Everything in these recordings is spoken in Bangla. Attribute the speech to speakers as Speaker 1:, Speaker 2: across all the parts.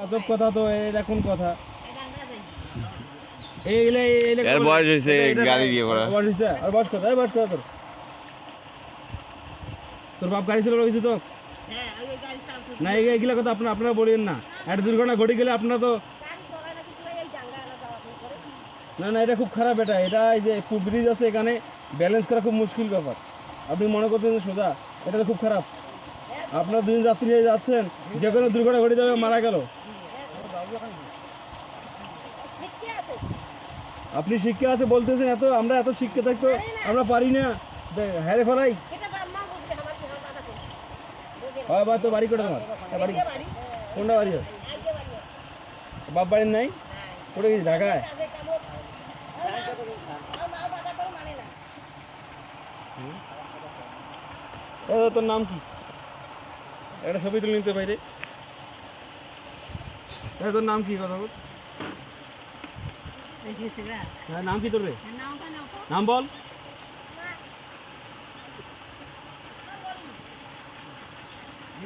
Speaker 1: আজব কথা তো এটা কোন কথা। এইগুলা এইগুলা
Speaker 2: এর বয়স হয়েছে
Speaker 1: এটা- এটা-
Speaker 2: গাড়ি দিয়ে করা।
Speaker 1: বয়স হয়েছে আর বয়স কথা বয়স কথা তোর তোর বাপ গাড়ি ছিল কিছু তো? না কথা আপনার আপনারা বলেন না। একটা দুর্ঘটনা ঘটে গেলে আপনারা তো না না এটা খুব খারাপ এটা। এটা এই যে ব্রিজ আছে এখানে ব্যালেন্স করা খুব মুশকিল ব্যাপার। আপনি মনে করছেন সোজা এটা তো খুব খারাপ। আপনার দুজন যাত্রী হয়ে যাচ্ছেন যে কোনো দুর্ঘটনা ঘটে যাবে মারা গেল। আপনি শিক্ষা আছে বলতেছেন এত আমরা এত শিক্ষা থাকতো আমরা পারি না দে- হ্যারে ফেলাই হয় বা তো বাড়ি করে তোমার এ বাড়ি কোনটা বাড়ি হয়? বাপ বাড়ির নাই কোথায় গেছি ঢাকায় এ, তোর নাম কি একটা ছবি তুলে নিতে বাইরে এ, তোর নাম কি কথা বল? হ্যাঁ নাম কি তোর নাম বল।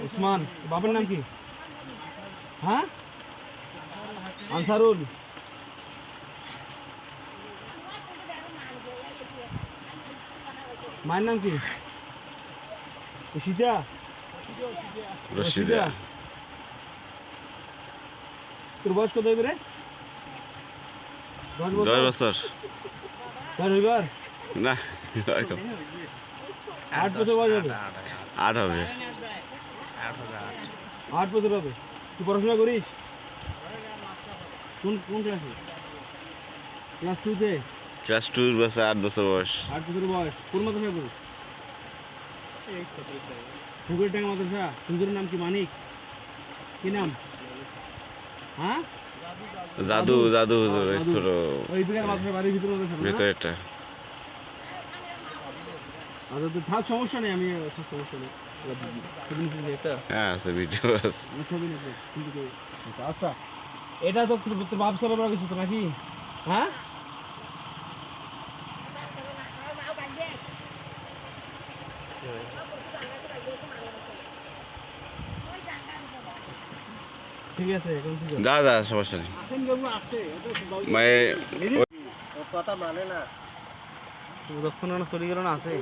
Speaker 1: উসমান বাবার নাম কি? হ্যাঁ? আনসারুল। মায়ের নাম কি? সীতা
Speaker 2: রশিদা।
Speaker 1: তোর বয়স কত হইবে রে? দশ বছর।
Speaker 2: দশ
Speaker 1: হইবার?
Speaker 2: না
Speaker 1: আট বছর বয়স হবে।
Speaker 2: আট হবে।
Speaker 1: আট বছর হবে। তুই পড়াশোনা করিস? কোন কোন ক্লাসে ক্লাস টুতে
Speaker 2: ক্লাস টুর বাসে আট বছর বয়স।
Speaker 1: আট বছর বয়স। কোন মাদ্রাসা করিস পুকুরের টাকা মাদ্রাসা। সুন্দরের নাম কি মানিক? কি নাম? হ্যাঁ?
Speaker 2: জাদু জাদু হুজুর এই ছোট।
Speaker 1: ওই বাড়ির ভিতরে?
Speaker 2: ভেতরেরটা
Speaker 1: আচ্ছা তো থাক সমস্যা নেই আমি সব সমস্যা নেই।
Speaker 2: হ্যাঁ আছে ভিডিও আছে।
Speaker 1: আচ্ছা, আচ্ছা। এটা তো তোর- বাপ সারা কিছু তো নাকি? হ্যাঁ? আছে এখন ঠিক আছে
Speaker 2: যা যা সমস্যা নেই। মানে
Speaker 1: কথা মানে না। চলে গেল না আছে।